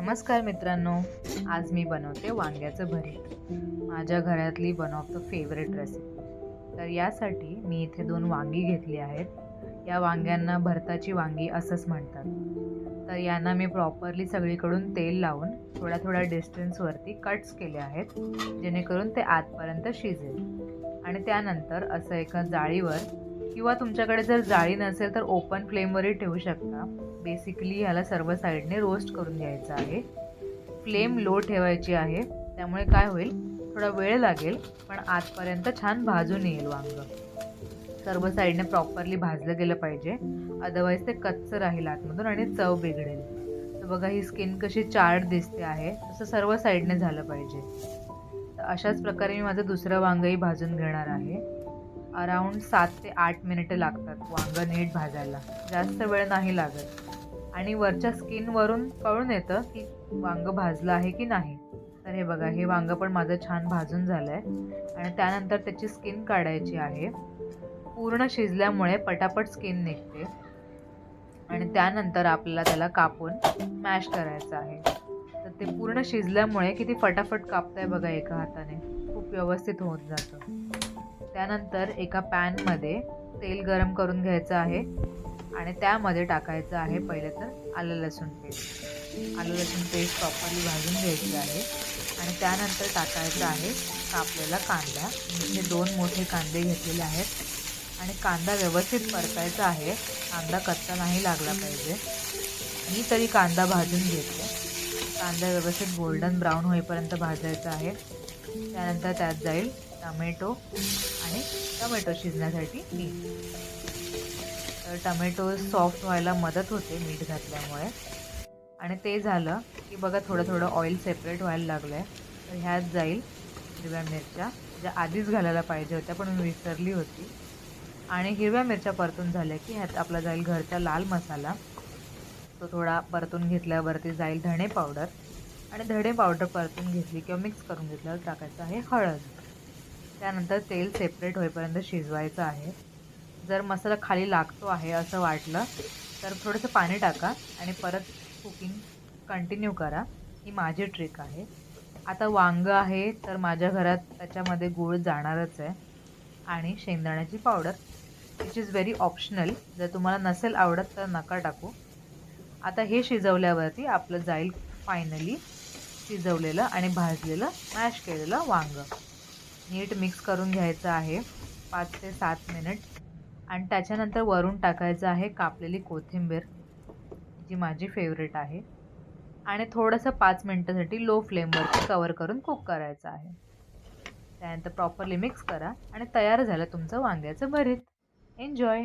नमस्कार मित्रांनो. आज मी बनवते वांग्याचं भरीत. माझ्या घरातली one of the favourite recipe तर यासाठी मी इथे दोन वांगी घेतली आहेत. या वांग्यांना भरताची वांगी असंच म्हणतात. तर यांना मी प्रॉपरली सगळीकडून तेल लावून थोड्या थोड्या डिस्टन्सवरती कट्स केले आहेत जेणेकरून ते आतपर्यंत शिजेल. आणि त्यानंतर असं एका जाळीवर किंवा तुमच्याकडे जर जाळी नसेल तर ओपन फ्लेमवरही ठेवू शकता. बेसिकली ह्याला सर्व साईडने रोस्ट करून घ्यायचं आहे. फ्लेम लो ठेवायची आहे. त्यामुळे काय होईल? थोडा वेळ लागेल पण आतपर्यंत छान भाजून येईल वांग. सर्व साईडने प्रॉपरली भाजलं गेलं पाहिजे. अदरवाईज ते कच्चं राहील आतमधून आणि चव बिघडेल. तर बघा ही स्किन कशी चार्ट दिसते आहे. तसं सर्व साईडने झालं पाहिजे. तर अशाच प्रकारे मी माझं दुसरं वांगही भाजून घेणार आहे. अराऊंड सात ते आठ मिनिटं लागतात वांगं नीट भाजायला. जास्त वेळ नाही लागत. आणि वरच्या स्किनवरून कळून येतं की वांग भाजलं आहे की नाही. तर हे बघा हे वांग पण माझं छान भाजून झालं आहे आणि त्यानंतर त्याची स्किन काढायची आहे. पूर्ण शिजल्यामुळे पटापट स्किन निघते. आणि त्यानंतर आपल्याला त्याला कापून मॅश करायचं आहे. तर ते पूर्ण शिजल्यामुळे किती फटाफट कापताय बघा एका हाताने. खूप व्यवस्थित होत जातं. त्यानंतर एका पॅनमध्ये तेल गरम करून घ्यायचं आहे आणि त्यामध्ये टाकायचं आहे पहिले तर आलं लसूण पेस्ट. आलं लसूण पेस्ट प्रॉपरली भाजून घ्यायची आहे आणि त्यानंतर टाकायचं आहे कापलेला कांदा. इथे दोन मोठे कांदे घेतलेले आहेत आणि कांदा व्यवस्थित परतायचा आहे. कांदा कच्चा नाही लागला पाहिजे. मी तरी कांदा भाजून घेते कांदा व्यवस्थित गोल्डन ब्राऊन होईपर्यंत भाजायचा आहे. त्यानंतर त्यात जाईल टमॅटो आणि टमॅटो शिजण्यासाठी मीठ. तर टमॅटो सॉफ्ट व्हायला मदत होते मीठ घातल्यामुळे. आणि ते झालं की बघा थोडं थोडं ऑइल सेपरेट व्हायला लागलं आहे तर ह्यात जाईल हिरव्या मिरच्या ज्या आधीच घालायला पाहिजे होत्या पण मी विसरली होती. आणि हिरव्या मिरच्या परतून झाल्या की ह्यात आपला जाईल घरचा लाल मसाला. तो थोडा परतून घेतल्यावरती जाईल धणे पावडर. आणि धणे पावडर परतून घेतली किंवा मिक्स करून घेतल्यावर टाकायचं आहे हळद. त्यानंतर तेल सेपरेट होईपर्यंत शिजवायचं आहे. जर मसाला खाली लागतो आहे असं वाटलं तर थोडंसं पाणी टाका आणि परत कुकिंग कंटिन्यू करा. ही माझी ट्रिक आहे. आता वांगं आहे तर माझ्या घरात त्याच्यामध्ये गूळ जाणारच आहे. आणि शेंगदाण्याची powder which is very optional जर तुम्हाला नसेल आवडत तर नका टाकू. आता हे शिजवल्यावरती आपलं जाईल फायनली शिजवलेलं आणि भाजलेलं मॅश केलेलं वांगं. नीट मिक्स करून घ्यायचं आहे. पाच ते सात मिनिट आणि त्याच्यानंतर वरून टाकायचं आहे कापलेली कोथिंबीर जी माझी फेवरेट आहे. आणि थोडंसं पाच मिनटासाठी लो फ्लेमवरती कवर करून कुक करायचं आहे. त्यानंतर प्रॉपरली मिक्स करा आणि तयार झालं तुमचं वांग्याचं भरीत. एन्जॉय